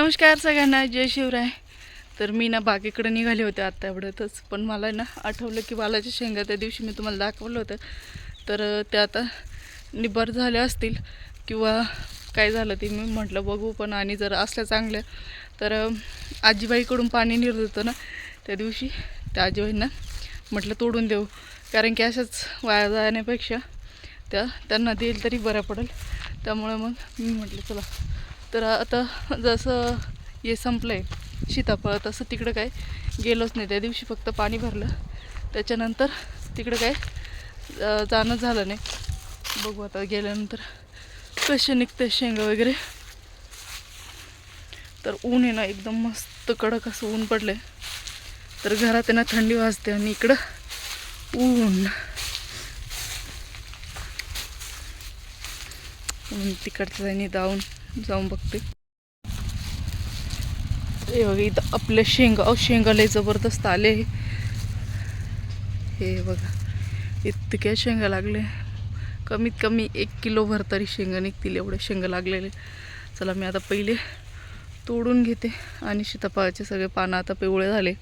नमस्कार सगळ्यांना जय शिवराय. तर मी ना बागेकडे निघाले होते आत्ता एवढ्यातच पण मला ना आठवलं की वालाच्या शेंगा त्या दिवशी मी तुम्हाला दाखवलं होतं. तर ते त्या आता निबर झाल्या असतील किंवा काय झालं ते मी म्हटलं बघू. पण आणि जर असल्या चांगल्या तर आजीबाईकडून पाणी निरत होतं ना त्या दिवशी. त्या आजीबाईंना म्हटलं तोडून देऊ. कारण की अशाच वाया जाण्यापेक्षा त्या त्यांना देईल तरी बरं पडेल. त्यामुळं मग मी म्हटलं चला तर आता जसं हे संपलं आहे सीताफळ तसं तिकडं काय गेलोच नाही. त्या दिवशी फक्त पाणी भरलं. त्याच्यानंतर तिकडं काय जाणं झालं नाही. बघू आता गेल्यानंतर कसे निघते शेंगा वगैरे. तर ऊन आहे ना एकदम मस्त कडक असं ऊन पडलं आहे तर घरात आहे ना थंडी वाजते आणि इकडं ऊन. ऊन तिकडचं त्यांनी जाऊन जाऊन बघते. हे बघा इथं आपल्या शेंगा अहो शेंगा लय जबरदस्त आले. हे बघा इतक्या शेंगा लागले. कमीत कमी एक किलो भर तरी शेंगा निघतील एवढे शेंगा लागलेले. चला मी आता पहिले तोडून घेते. आणि सीताफळाचे सगळे पानं आता पिवळे झाले.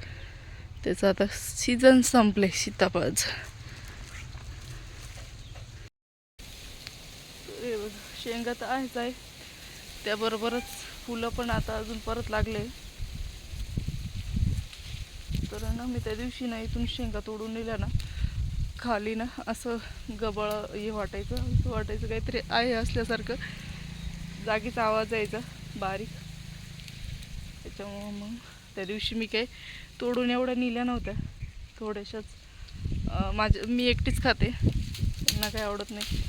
त्याचं आता सीझन संपले सीताफळाचं हे बघा शेंगा तर आहेच आहे. त्याबरोबरच फुलं पण आता अजून परत लागले. तर ना मी त्या दिवशी ना इथून शेंगा तोडून नेल्या ना खाली ना असं गबळ हे वाटायचं असं वाटायचं काहीतरी आहे असल्यासारखं. जागीचा आवाज यायचा बारीक. त्याच्यामुळं मग त्या दिवशी मी काही तोडून एवढ्या नेल्या नव्हत्या. थोड्याशाच. माझ्या मी एकटीच खाते. त्यांना काही आवडत नाही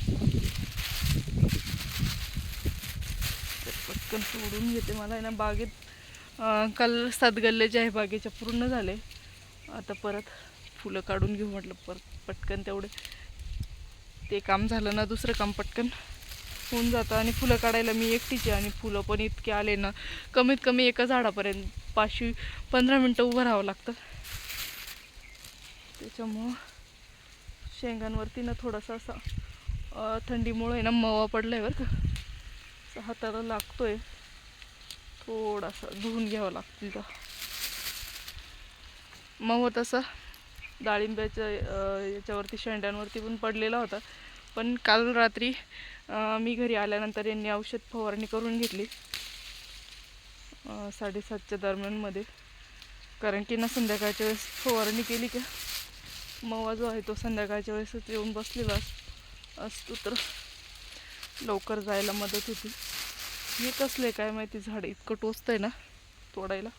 तर पटकन सोडून घेते मला आहे ना बागेत. काल सात गल्ले जे आहे बागेच्या पूर्ण झाले. आता परत फुलं काढून घेऊ म्हटलं परत पटकन तेवढे. ते काम झालं ना दुसरं काम पटकन होऊन जातं. आणि फुलं काढायला मी एकटीची आणि फुलं पण इतके आले ना कमीत कमी एका झाडापर्यंत पाचशे पंधरा मिनटं उभं राहावं लागतं. त्याच्यामुळं शेंगांवरती ना थोडासा असा थंडीमुळे आहे ना मवा पडलाय बरं का. हाताला लागतोय थोडासा धुवून घ्यावा लागतील का मग तसं डाळिंब्याच्या याच्यावरती शेंड्यांवरती पण पडलेला होता. पण काल रात्री मी घरी आल्यानंतर यांनी औषध फवारणी करून घेतली. साडेसातच्या दरम्यानमध्ये. कारण की ना संध्याकाळच्या वेळेस फवारणी केली का मवा जो आहे तो संध्याकाळच्या वेळेसच येऊन बसलेला अस- असतो तर. लवकर जायला मदत होती. हे कसले काय माहिती? झाड इतकं टोचतंय ना तोडायला.